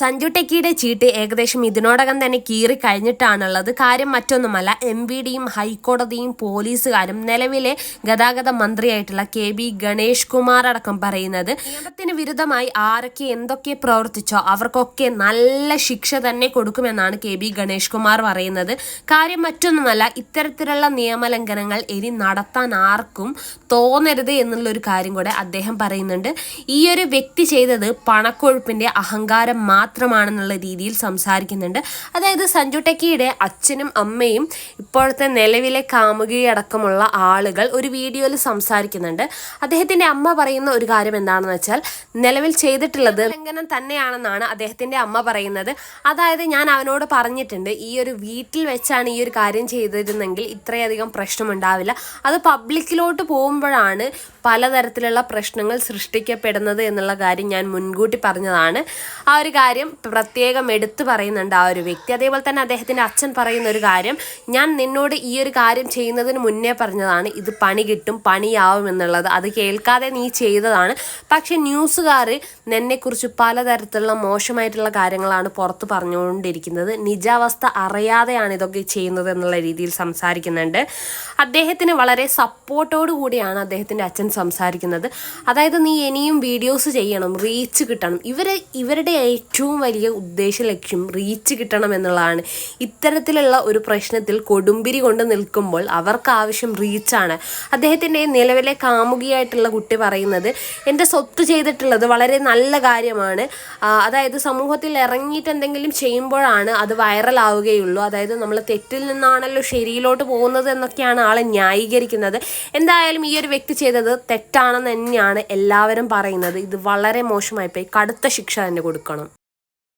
സഞ്ജു ടെക്കിയുടെ ചീട്ട് ഏകദേശം ഇതിനോടകം തന്നെ കീറി കഴിഞ്ഞിട്ടാണുള്ളത്. കാര്യം മറ്റൊന്നുമല്ല എം വി ഡിയും ഹൈക്കോടതിയും പോലീസുകാരും നിലവിലെ ഗതാഗത മന്ത്രിയായിട്ടുള്ള കെ ബി ഗണേഷ് കുമാർ അടക്കം പറയുന്നത് നിയമത്തിന് വിരുദ്ധമായി ആരൊക്കെ എന്തൊക്കെ പ്രവർത്തിച്ചോ അവർക്കൊക്കെ നല്ല ശിക്ഷ തന്നെ കൊടുക്കുമെന്നാണ് കെ ബി ഗണേഷ് കുമാർ പറയുന്നത്. കാര്യം മറ്റൊന്നുമല്ല ഇത്തരത്തിലുള്ള നിയമലംഘനങ്ങൾ ഇനി നടത്താൻ ആർക്കും തോന്നരുത് എന്നുള്ളൊരു കാര്യം കൂടെ അദ്ദേഹം പറയുന്നുണ്ട്. ഈ ഒരു വ്യക്തി ചെയ്തത് പണക്കൊഴുപ്പിന്റെ അഹങ്കാരം മാത്രം മാത്രമാണെന്നുള്ള രീതിയിൽ സംസാരിക്കുന്നുണ്ട്. അതായത് സഞ്ജു ടെക്കിയുടെ അച്ഛനും അമ്മയും ഇപ്പോഴത്തെ നിലവിലെ കാമുകിയടക്കമുള്ള ആളുകൾ ഒരു വീഡിയോയിൽ സംസാരിക്കുന്നുണ്ട്. അദ്ദേഹത്തിന്റെ അമ്മ പറയുന്ന ഒരു കാര്യം എന്താണെന്ന് വെച്ചാൽ നിലവിൽ ചെയ്തിട്ടുള്ളത് ലംഘനം തന്നെയാണെന്നാണ് അദ്ദേഹത്തിന്റെ അമ്മ പറയുന്നത്. അതായത് ഞാൻ അവനോട് പറഞ്ഞിട്ടുണ്ട് ഈ ഒരു വീട്ടിൽ വെച്ചാണ് ഈ ഒരു കാര്യം ചെയ്തിരുന്നെങ്കിൽ ഇത്രയധികം പ്രശ്നമുണ്ടാവില്ല. അത് പബ്ലിക്കിലോട്ട് പോകുമ്പോഴാണ് പലതരത്തിലുള്ള പ്രശ്നങ്ങൾ സൃഷ്ടിക്കപ്പെടുന്നത് എന്നുള്ള കാര്യം ഞാൻ മുൻകൂട്ടി പറഞ്ഞതാണ്. ആ ഒരു കാര്യം കാര്യം പ്രത്യേകം എടുത്തു പറയുന്നുണ്ട് ആ ഒരു വ്യക്തി. അതേപോലെ തന്നെ അദ്ദേഹത്തിന്റെ അച്ഛൻ പറയുന്ന ഒരു കാര്യം ഞാൻ നിന്നോട് ഈ ഒരു കാര്യം ചെയ്യുന്നതിന് മുന്നേ പറഞ്ഞതാണ് ഇത് പണി കിട്ടും പണിയാവും എന്നുള്ളത്. അത് കേൾക്കാതെ നീ ചെയ്തതാണ്. പക്ഷെ ന്യൂസുകാർ നിന്നെക്കുറിച്ച് പലതരത്തിലുള്ള മോശമായിട്ടുള്ള കാര്യങ്ങളാണ് പുറത്ത് പറഞ്ഞുകൊണ്ടിരിക്കുന്നത്. നിജാവസ്ഥ അറിയാതെയാണ് ഇതൊക്കെ ചെയ്യുന്നത് എന്നുള്ള രീതിയിൽ സംസാരിക്കുന്നുണ്ട്. അദ്ദേഹത്തിന് വളരെ സപ്പോർട്ടോടു കൂടിയാണ് അദ്ദേഹത്തിന്റെ അച്ഛൻ സംസാരിക്കുന്നത്. അതായത് നീ ഇനിയും വീഡിയോസ് ചെയ്യണം റീച്ച് കിട്ടണം. ഇവർ ഇവരുടെ ഏറ്റവും ഏറ്റവും വലിയ ഉദ്ദേശ ലക്ഷ്യം റീച്ച് കിട്ടണം എന്നുള്ളതാണ്. ഇത്തരത്തിലുള്ള ഒരു പ്രശ്നത്തിൽ കൊടുമ്പിരി കൊണ്ട് നിൽക്കുമ്പോൾ അവർക്ക് ആവശ്യം റീച്ചാണ് അദ്ദേഹത്തിന്റെ നിലവിലെ കാമുകിയായിട്ടുള്ള കുട്ടി പറയുന്നത് എന്റെ സ്വത്ത് ചെയ്തിട്ടുള്ളത് വളരെ നല്ല കാര്യമാണ്. അതായത് സമൂഹത്തിൽ ഇറങ്ങിയിട്ട് എന്തെങ്കിലും ചെയ്യുമ്പോഴാണ് അത് വൈറലാവുകയുള്ളൂ അതായത് നമ്മൾ തെറ്റിൽ നിന്നാണല്ലോ ശരിയിലോട്ട് പോകുന്നത് എന്നൊക്കെയാണ് ആളെ ന്യായീകരിക്കുന്നത്. എന്തായാലും ഈ ഒരു വ്യക്തി ചെയ്തത് തെറ്റാണെന്ന് തന്നെയാണ് എല്ലാവരും പറയുന്നത്. ഇത് വളരെ മോശമായി പോയി കടുത്ത ശിക്ഷ തന്നെ കൊടുക്കണം.